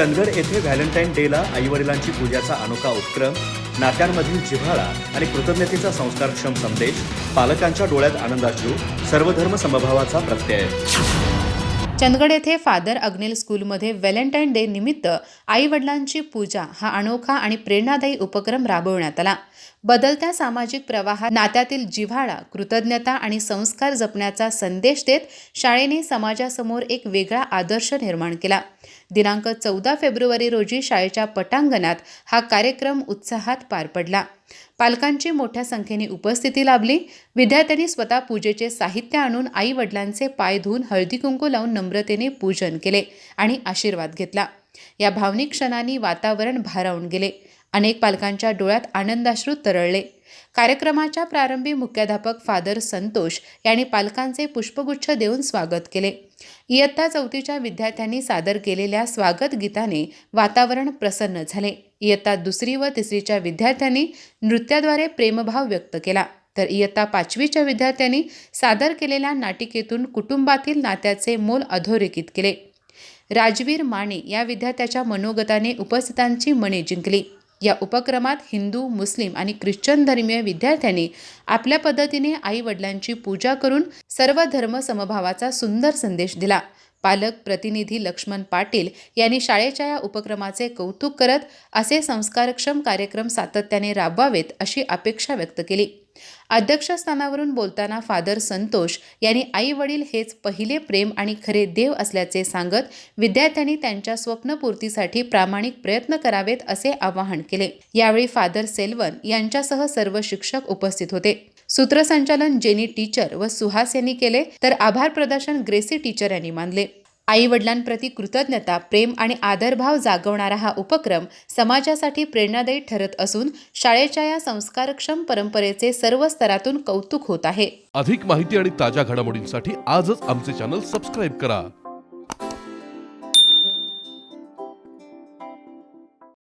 चंदगड येथे व्हॅलेंटाईन डेला आईवडिलांची पूजाचा अनोखा उपक्रम नात्यांमधील जिव्हाळा आणि कृतज्ञतेचा संस्कारक्षम संदेश पालकांच्या डोळ्यात आनंदाश्रू सर्वधर्म समभावाचा प्रत्यय. चंदगड येथे फादर अग्नेल स्कूलमध्ये व्हॅलेंटाईन डे निमित्त आई वडिलांची पूजा हा अनोखा आणि प्रेरणादायी उपक्रम राबवण्यात आला. बदलत्या सामाजिक प्रवाहात नात्यातील जिव्हाळा कृतज्ञता आणि संस्कार जपण्याचा संदेश देत शाळेने समाजासमोर एक वेगळा आदर्श निर्माण केला. दिनांक चौदा फेब्रुवारी रोजी शाळेच्या पटांगणात हा कार्यक्रम उत्साहात पार पडला. पालकांची मोठ्या संख्येने उपस्थिती लाभली. विद्यार्थ्यांनी स्वतः पूजेचे साहित्य आणून आई वडिलांचे पाय धुवून हळदी कुंकू लावून नम्रतेने पूजन केले आणि आशीर्वाद घेतला. या भावनिक क्षणांनी वातावरण भारावून गेले. अनेक पालकांच्या डोळ्यात आनंदाश्रू तरळले. कार्यक्रमाच्या प्रारंभी मुख्याध्यापक फादर संतोष यांनी पालकांचे पुष्पगुच्छ देऊन स्वागत केले. इयत्ता चौथीच्या विद्यार्थ्यांनी सादर केलेल्या स्वागत गीताने वातावरण प्रसन्न झाले. इयत्ता दुसरी व तिसरीच्या विद्यार्थ्यांनी नृत्याद्वारे प्रेमभाव व्यक्त केला. तर इयत्ता पाचवीच्या विद्यार्थ्यांनी सादर केलेल्या नाटिकेतून कुटुंबातील नात्याचे मोल अधोरेखित केले. राजवीर माने या विद्यार्थ्याच्या मनोगताने उपस्थितांची मने जिंकली. या उपक्रमात हिंदू मुस्लिम आणि ख्रिश्चन धर्मीय विद्यार्थ्यांनी आपल्या पद्धतीने आई वडिलांची पूजा करून सर्व धर्म समभावाचा सुंदर संदेश दिला. पालक प्रतिनिधी लक्ष्मण पाटील यांनी शाळेच्या या उपक्रमाचे कौतुक करत असे संस्कारक्षम कार्यक्रम सातत्याने राबवावेत अशी अपेक्षा व्यक्त केली. अध्यक्षस्थानावरून बोलताना फादर संतोष यांनी आई वडील हेच पहिले प्रेम आणि खरे देव असल्याचे सांगत विद्यार्थ्यांनी त्यांच्या स्वप्नपूर्तीसाठी प्रामाणिक प्रयत्न करावेत असे आवाहन केले. यावेळी फादर सेल्वन यांच्यासह सर्व शिक्षक उपस्थित होते. सूत्रसंचालन जेनी टीचर व सुहास यांनी केले तर आभार प्रदर्शन ग्रेसी टीचर यांनी मानले. आईवडिलांप्रती कृतज्ञता प्रेम आणि आदरभाव जागवणारा हा उपक्रम समाजासाठी प्रेरणादायी ठरत असून शाळेच्या या संस्कारक्षम परंपरेचे सर्व स्तरातून कौतुक होत आहे. अधिक माहिती आणि ताज्या घडामोडींसाठी आजच आमचे चॅनल सबस्क्राईब करा.